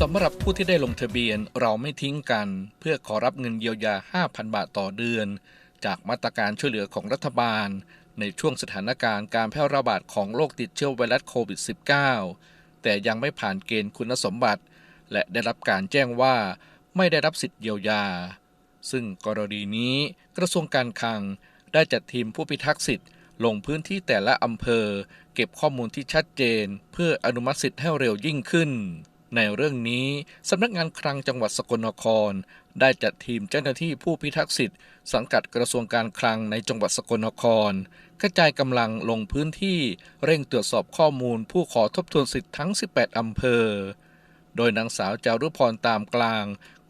สำหรับผู้ที่ได้ลงทะเบียนเราไม่ทิ้งกัน เพื่อขอรับเงินเยียวยา 5,000 บาทต่อเดือน จากมาตรการช่วยเหลือของรัฐบาล ในช่วงสถานการณ์การแพร่ระบาดของโรคติดเชื้อไวรัสโควิด -19 แต่ยังไม่ผ่านเกณฑ์คุณสมบัติ และได้รับการแจ้งว่าไม่ได้รับสิทธิ์เยียวยา ซึ่งกรณีนี้กระทรวงการคลังได้จัดทีมผู้พิทักษ์สิทธิ์ลงพื้นที่แต่ละอำเภอ เก็บข้อมูลที่ชัดเจน เพื่ออนุมัติสิทธิ์ให้เร็วยิ่งขึ้น ในเรื่องนี้สำนักงานคลังจังหวัดสกลนคร ได้จัดทีมเจ้าหน้าที่ผู้พิทักษ์สิทธิ์สังกัดกระทรวงการคลังในจังหวัดสกลนคร กระจายกำลังลงพื้นที่เร่งตรวจสอบข้อมูลผู้ขอทบทวนสิทธิ์ทั้ง 18 อำเภอ โดยนางสาวจารุพรตามกลาง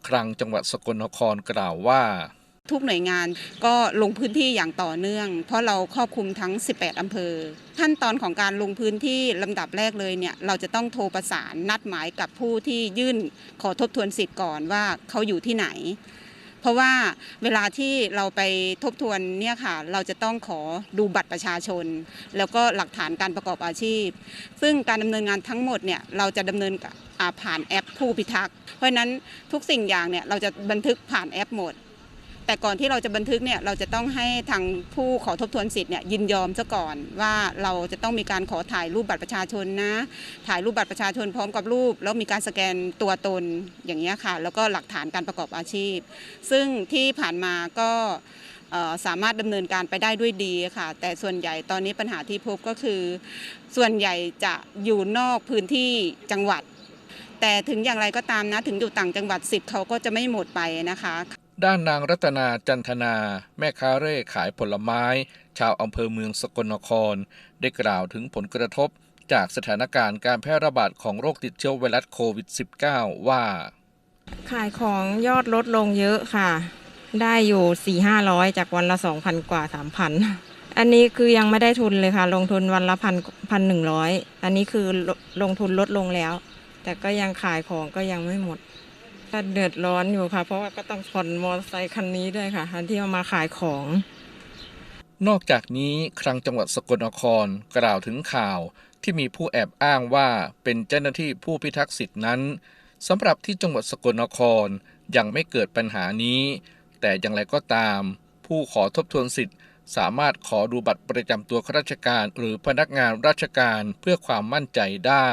คลังจังหวัดสกลนครกล่าวว่า ทุกหน่วยงานก็ลงพื้นที่อย่างต่อเนื่อง เพราะเราครอบคลุมทั้ง 18 อำเภอ ขั้นตอนของการลงพื้นที่ลำดับแรกเลยเนี่ยเราจะต้องโทรประสานนัดหมายกับผู้ที่ยื่นขอทบทวนสิทธิ์ก่อนว่าเขาอยู่ที่ไหน เพราะว่าเวลาที่เราไปทบทวนเนี่ยค่ะ เราจะต้องขอดูบัตรประชาชน แล้วก็หลักฐานการประกอบอาชีพ ซึ่งการดำเนินงานทั้งหมดเนี่ยเราจะดำเนินผ่านแอปผู้พิทักษ์เพราะฉะนั้นทุกสิ่งอย่างเนี่ยเราจะบันทึกผ่านแอปหมด แต่ก่อนที่เราจะบันทึกเนี่ยเราจะต้องให้ทางผู้ขอทบทวนสิทธิ์เนี่ยยินยอมซะก่อนว่าเราจะต้องมีการขอถ่ายรูปบัตรประชาชนนะ ถ่ายรูปบัตรประชาชนพร้อมกับรูป แล้วมีการสแกนตัวตนอย่างนี้ค่ะ แล้วก็หลักฐานการประกอบอาชีพ ซึ่งที่ผ่านมาก็สามารถดำเนินการไปได้ด้วยดีค่ะ แต่ส่วนใหญ่ตอนนี้ปัญหาที่พบก็คือ ส่วนใหญ่จะอยู่นอกพื้นที่จังหวัด แต่ถึงอย่างไรก็ตามนะถึงอยู่ต่างจังหวัดสิทธิ์เขาก็จะไม่หมดไปนะคะ ด้านนางรัตนาจันทนา แม่ค้าเร่ขายผลไม้ ชาวอำเภอเมืองสกลนคร ได้กล่าวถึงผลกระทบจากสถานการณ์การแพร่ระบาดของโรคติดเชื้อไวรัสโควิด -19 ว่า ขายของยอดลดลงเยอะค่ะ ได้อยู่สี่ห้าร้อยจากวันละสองพันกว่าสามพันอันนี้คือยังไม่ได้ทุนเลยค่ะ ลงทุนวันละพันพันหนึ่งร้อยอันนี้คือลลงทุนลดลงแล้ว แต่ก็ยังขายของก็ยังไม่หมด ก็เดือดร้อนอยู่ค่ะ เพราะว่าก็ต้องผ่อนมอเตอร์ไซคันนี้ด้วยค่ะอันที่เอามาขายของ นอกจากนี้คลังจังหวัดสกลนครกล่าวถึงข่าวที่มีผู้แอบอ้างว่าเป็นเจ้าหน้าที่ผู้พิทักษ์สิทธินั้นสำหรับที่จังหวัดสกลนครยังไม่เกิดปัญหานี้ แต่อย่างไรก็ตาม ผู้ขอทบทวนสิทธิ์ สามารถขอดูบัตรประจำตัวข้าราชการ หรือพนักงานราชการเพื่อความมั่นใจได้